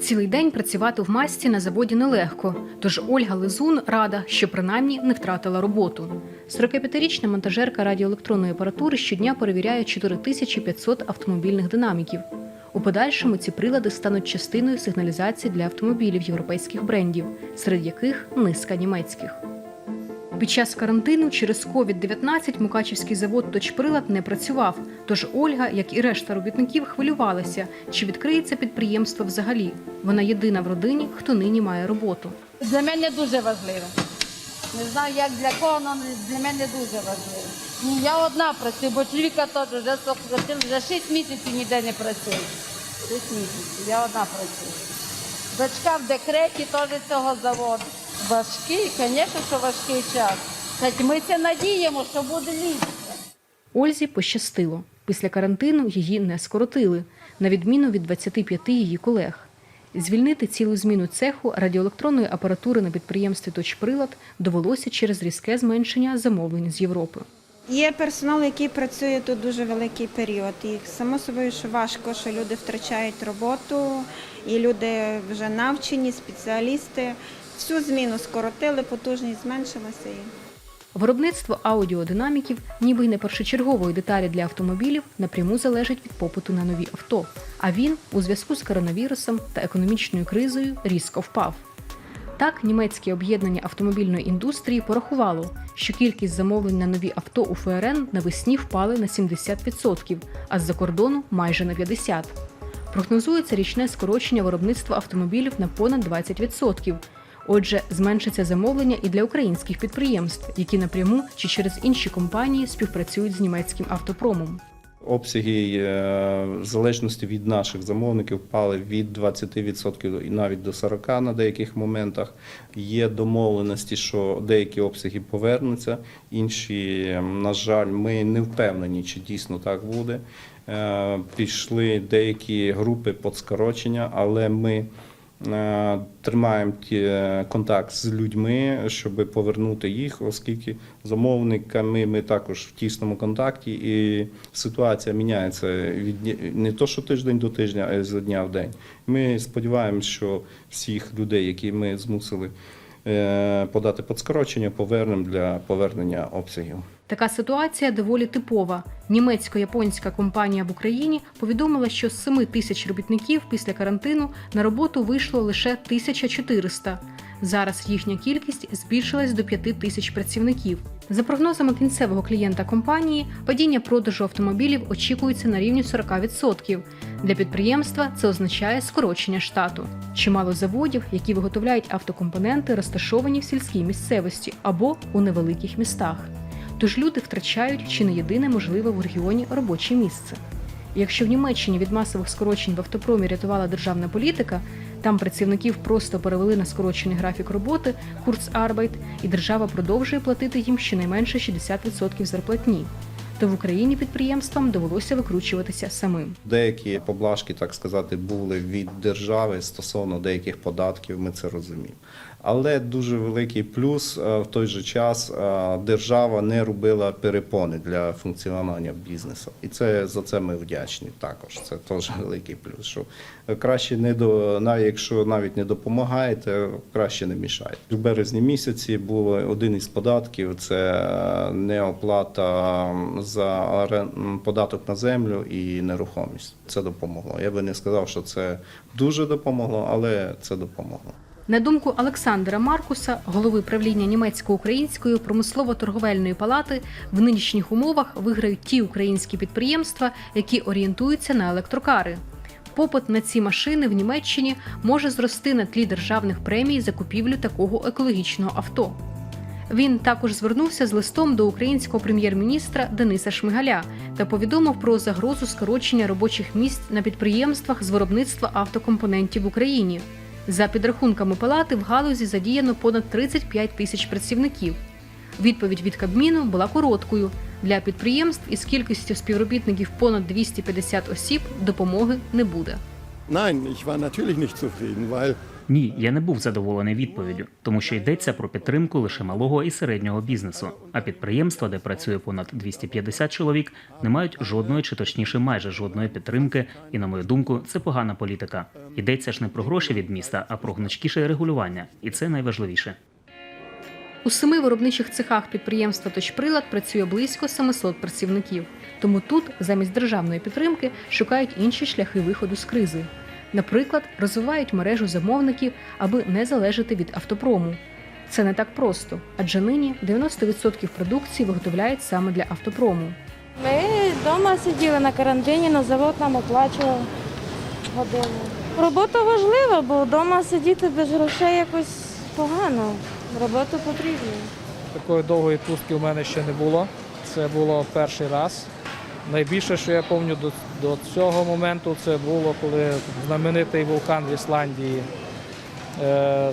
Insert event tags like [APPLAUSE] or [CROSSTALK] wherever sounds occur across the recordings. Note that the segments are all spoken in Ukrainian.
Цілий день працювати в масці на заводі нелегко, тож Ольга Лизун рада, що принаймні не втратила роботу. 45-річна монтажерка радіоелектронної апаратури щодня перевіряє 4500 автомобільних динаміків. У подальшому ці прилади стануть частиною сигналізації для автомобілів європейських брендів, серед яких низка німецьких. Під час карантину через COVID-19 Мукачівський завод «Точприлад» не працював. Тож Ольга, як і решта робітників, хвилювалася, чи відкриється підприємство взагалі. Вона єдина в родині, хто нині має роботу. Для мене дуже важливо. Не знаю, як для кого, але для мене дуже важливо. Я одна працюю, бо чоловіка теж вже сократили, вже 6 місяців ніде не працює. 6 місяців, я одна працюю. Дочка в декреті теж цього заводу. Важкий, звісно, що важкий час. Так ми це надіємо, що буде ліпше. Ользі пощастило. Після карантину її не скоротили, на відміну від 25 її колег. Звільнити цілу зміну цеху радіоелектронної апаратури на підприємстві «Точприлад» довелося через різке зменшення замовлень з Європи. Є персонал, який працює тут дуже великий період. І само собою, що важко, що люди втрачають роботу, і люди вже навчені, спеціалісти. Всю зміну скоротили, потужність зменшилася. Виробництво аудіодинаміків, ніби й не першочергової деталі для автомобілів, напряму залежить від попиту на нові авто. А він у зв'язку з коронавірусом та економічною кризою різко впав. Так, німецьке об'єднання автомобільної індустрії порахувало, що кількість замовлень на нові авто у ФРН навесні впали на 70%, а з-за кордону майже на 50%. Прогнозується річне скорочення виробництва автомобілів на понад 20%. Отже, зменшиться замовлення і для українських підприємств, які напряму чи через інші компанії співпрацюють з німецьким автопромом. Обсяги е, в залежності від наших замовників впали від 20% і навіть до 40% на деяких моментах. Є домовленості, що деякі обсяги повернуться, інші, на жаль, ми не впевнені, чи дійсно так буде. Е, Пішли деякі групи під скорочення, але ми тримаємо ті- е, контакт з людьми, щоб повернути їх, оскільки замовниками ми також в тісному контакті, і ситуація міняється від не то, що тиждень до тижня, а з дня в день. Ми сподіваємося, що всіх людей, які ми змусили е, подати під скорочення, повернемо для повернення обсягів. Така ситуація доволі типова. Німецько-японська компанія в Україні повідомила, що з 7 тисяч робітників після карантину на роботу вийшло лише 1400. Зараз їхня кількість збільшилась до 5 тисяч працівників. За прогнозами кінцевого клієнта компанії, падіння продажу автомобілів очікується на рівні 40%. Для підприємства це означає скорочення штату. Чимало заводів, які виготовляють автокомпоненти, розташовані в сільській місцевості або у невеликих містах. Тож люди втрачають чи не єдине можливе в регіоні робоче місце. Якщо в Німеччині від масових скорочень в автопромі рятувала державна політика, там працівників просто перевели на скорочений графік роботи, Kurzarbeit, і держава продовжує платити їм щонайменше 60% зарплатні. То в Україні підприємствам довелося викручуватися самим. Деякі поблажки, так сказати, були від держави стосовно деяких податків, ми це розуміємо. Але дуже великий плюс е, в той же час е, держава не робила перепони для функціонування бізнесу. І це за це ми вдячні також. Це теж [LAUGHS] великий плюс. Що краще не до навіть якщо навіть не допомагаєте, краще не мішайте. В березні місяці був один із податків: це е, неоплата за податок на землю і нерухомість. Це допомогло. Я би не сказав, що це дуже допомогло, але це допомогло. На думку Олександра Маркуса, голови правління німецько-української промислово-торговельної палати, в нинішніх умовах виграють ті українські підприємства, які орієнтуються на електрокари. Попит на ці машини в Німеччині може зрости на тлі державних премій за купівлю такого екологічного авто. Він також звернувся з листом до українського прем'єр-міністра Дениса Шмигаля та повідомив про загрозу скорочення робочих місць на підприємствах з виробництва автокомпонентів в Україні. За підрахунками палати в галузі задіяно понад 35 тисяч працівників. Відповідь від Кабміну була короткою. Для підприємств із кількістю співробітників понад 250 осіб допомоги не буде. Nein, ich war natürlich nicht zufrieden, weil Ні, я не був задоволений відповіддю, тому що йдеться про підтримку лише малого і середнього бізнесу. А підприємства, де працює понад 250 чоловік, не мають жодної чи точніше майже жодної підтримки. І на мою думку, це погана політика. Йдеться ж не про гроші від міста, а про гнучкіше регулювання, і це найважливіше. У семи виробничих цехах підприємства «Точприлад» працює близько 700 працівників. Тому тут замість державної підтримки шукають інші шляхи виходу з кризи. Наприклад, розвивають мережу замовників, аби не залежати від автопрому. Це не так просто, адже нині 90% продукції виготовляють саме для автопрому. Ми вдома сиділи на карантині, на завод нам оплачував годину. Робота важлива, бо вдома сидіти без грошей якось погано. Робота потрібна. Такої довгої пустки у мене ще не було. Це було перший раз. Найбільше, що я пам'ятаю до, цього моменту, це було, коли знаменитий вулкан в Ісландії е,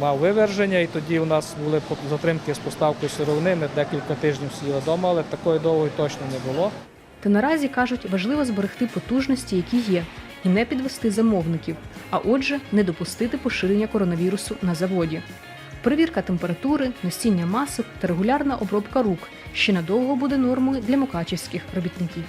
мав виверження, і тоді у нас були затримки з поставкою сировини. Ми декілька тижнів сиділи вдома, але такої довгої точно не було. Та наразі кажуть, важливо зберегти потужності, які є, і не підвести замовників, а отже, не допустити поширення коронавірусу на заводі. Перевірка температури, носіння масок та регулярна обробка рук ще надовго буде нормою для мукачівських робітників.